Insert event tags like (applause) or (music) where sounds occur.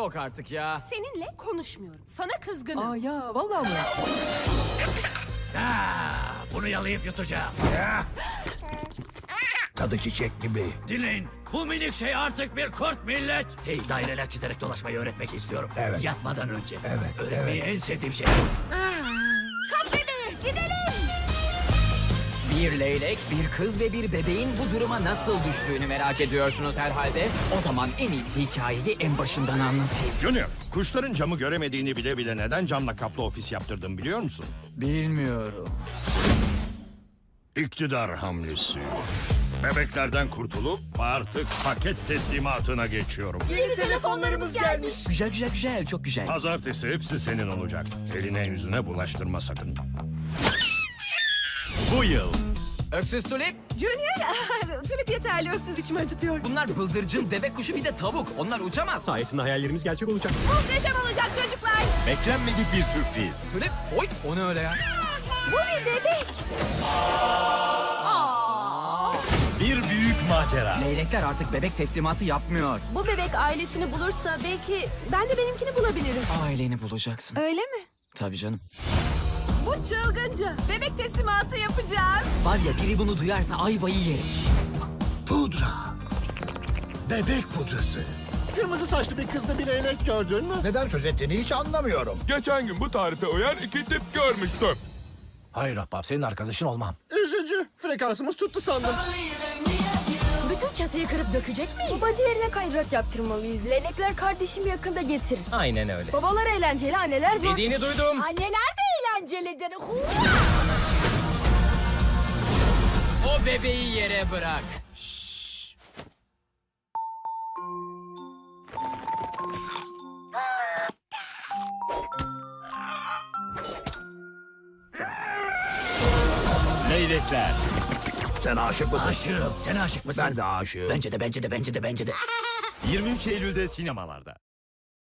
Yok artık ya. Seninle konuşmuyorum. Sana kızgınım. Aa ya vallahi mı? Aa, bunu yalayıp yutacağım. (laughs) Tadı çiçek gibi. Dinleyin. Bu minik şey artık bir kurt millet. Hey daireler çizerek dolaşmayı öğretmek istiyorum. Evet. Yatmadan önce. Evet, Öğretmeyi en sevdiğim şey. Kap Bir leylek, bir kız ve bir bebeğin bu duruma nasıl düştüğünü merak ediyorsunuz herhalde. O zaman en iyisi hikayeyi en başından anlatayım. Junior, kuşların camı göremediğini bile bile neden camla kaplı ofis yaptırdım biliyor musun? Bilmiyorum. İktidar hamlesi. Bebeklerden kurtulup artık paket teslimatına geçiyorum. Yeni telefonlarımız gelmiş. Güzel güzel güzel çok güzel. Pazartesi hepsi senin olacak. Eline yüzüne bulaştırma sakın. Bu yıl Öksüz tulip. Junior, (laughs) tulip yeterli öksüz içimi acıtıyor. Bunlar bıldırcın, deve kuşu bir de tavuk. Onlar uçamaz. Sayesinde hayallerimiz gerçek olacak. Muhteşem olacak çocuklar. Beklenmedik bir sürpriz. Tulip, oy o ne öyle ya? Bu bir bebek. Bir büyük macera. Leylekler artık bebek teslimatı yapmıyor. Bu bebek ailesini bulursa belki ben de benimkini bulabilirim. Aileni bulacaksın. Öyle mi? Tabii canım. Bu çılgınca. Bebek teslimatı yapacağız. Var ya biri bunu duyarsa ayvayı yerim. Pudra. Bebek pudrası. kırmızı saçlı bir kızla bir leylek gördün mü? Neden söz ettiğini hiç anlamıyorum. Geçen gün bu tarife uyan iki tip görmüştüm. Hayır ahbap senin arkadaşın olmam. Üzücü. Frekansımız tuttu sandım. Bütün çatıyı kırıp dökecek miyiz? Babacı yerine kaydırak yaptırmalıyız. Leylekler kardeşimi yakında getirir. Aynen öyle. Babalar eğlenceli, anneler zor. Dediğini duydum. Anneler de eğlencelidir. Hua! O bebeği yere bırak. Leylekler. Sen aşık mısın? Aşığım. Sen aşık mısın? Ben de aşığım. Bence de bence de bence de bence de. (laughs) 23 Eylül'de sinemalarda.